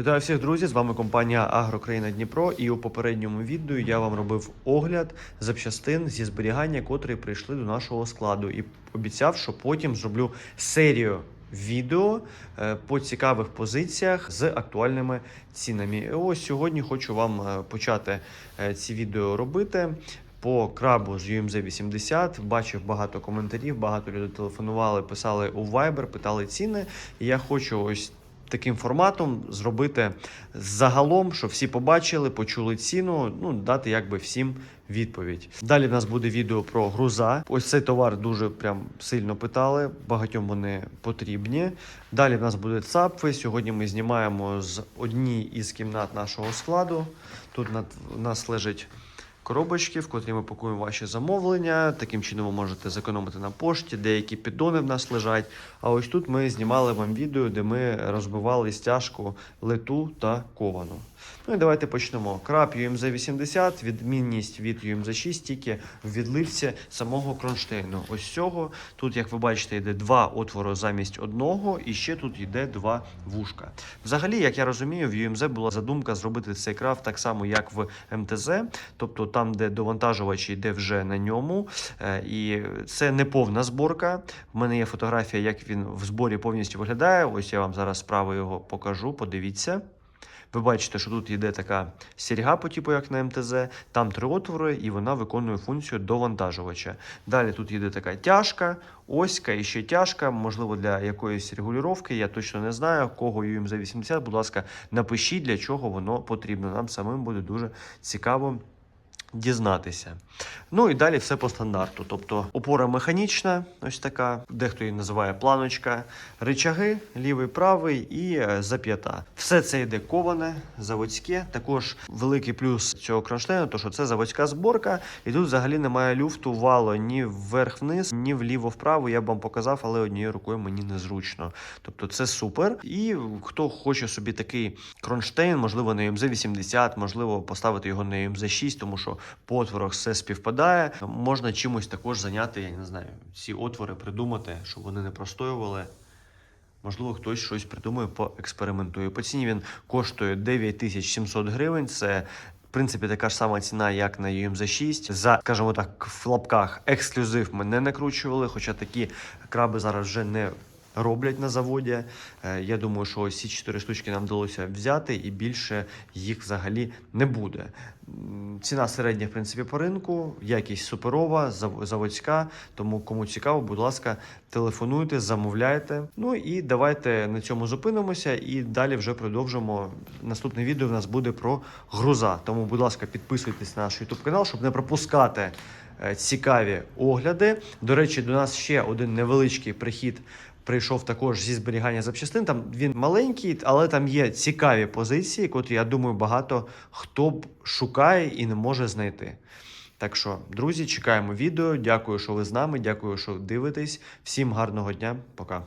Вітаю всіх друзі! З вами компанія Агрокраїна Дніпро. І у попередньому відео я вам робив огляд запчастин зі зберігання, котрі прийшли до нашого складу, і обіцяв, що потім зроблю серію відео е, по цікавих позиціях з актуальними цінами. І ось сьогодні хочу вам е, почати е, ці відео робити. По крабу з UMZ 80 бачив багато коментарів, багато людей телефонували, писали у Viber, питали ціни. І я хочу ось таким форматом зробити загалом, щоб всі побачили, почули ціну, ну дати якби всім відповідь. Далі в нас буде відео про груза. Ось цей товар дуже прям сильно питали. Багатьом вони потрібні. Далі в нас буде цапфи. Сьогодні ми знімаємо з однієї із кімнат нашого складу. Тут над- нас лежить коробочки, в котрі ми пакуємо ваші замовлення. Таким чином ви можете зекономити на пошті. Деякі піддони в нас лежать. А ось тут ми знімали вам відео, де ми розбивали стяжку лету та ковану. Ну і давайте почнемо. Краб UMZ 80, відмінність від UMZ 6 тільки в відливці самого кронштейну. Ось цього. Тут, як ви бачите, йде два отвори замість одного, і ще тут йде два вушка. Взагалі, як я розумію, в UMZ була задумка зробити цей краб так само, як в МТЗ, тобто там, де довантажувач йде вже на ньому. Е, І це не повна зборка. В мене є фотографія, як він в зборі повністю виглядає. Ось я вам зараз справа його покажу. Подивіться. Ви бачите, що тут йде така сірга по типу, як на МТЗ, там три отвори, і вона виконує функцію довантажувача. Далі тут йде така тяжка, оська і ще тяжка, можливо, для якоїсь регулювання, я точно не знаю. Кого UMZ 80, будь ласка, напишіть, для чого воно потрібно. Нам самим буде дуже цікаво. Дізнатися. Ну і далі все по стандарту. Тобто опора механічна, ось така, дехто її називає планочка, ричаги, лівий, правий і е, зап'ята. Все це йде коване, заводське. Також великий плюс цього кронштейну, то що це заводська зборка, і тут взагалі немає люфту вало ні вверх-вниз, ні вліво-вправо. Я б вам показав, але однією рукою мені незручно. Тобто це супер. І хто хоче собі такий кронштейн, можливо, на UMZ 80, можливо, поставити його на UMZ 6, тому що по отворах все співпадає. Можна чимось також зайняти, я не знаю, ці отвори придумати, щоб вони не простоювали. Можливо, хтось щось придумає, поекспериментує. По ціні він коштує 9700 гривень. Це в принципі така ж сама ціна, як на UMZ 6. За, скажімо так, в лапках ексклюзив ми не накручували, хоча такі краби зараз вже не роблять на заводі. Е, Я думаю, що ось ці чотири штучки нам вдалося взяти, і більше їх взагалі не буде. Ціна середня, в принципі, по ринку, якість суперова, заводська. Тому кому цікаво, будь ласка, телефонуйте, замовляйте. Ну і давайте на цьому зупинимося і далі вже продовжимо. Наступне відео в нас буде про груза. Тому, будь ласка, підписуйтесь на наш YouTube канал, щоб не пропускати е, цікаві огляди. До речі, до нас ще один невеличкий прихід. Прийшов також зі зберігання запчастин. Там він маленький, але там є цікаві позиції, котрі, я думаю, багато хто б шукає і не може знайти. Так що, друзі, чекаємо відео. Дякую, що ви з нами. Дякую, що дивитесь. Всім гарного дня. Пока.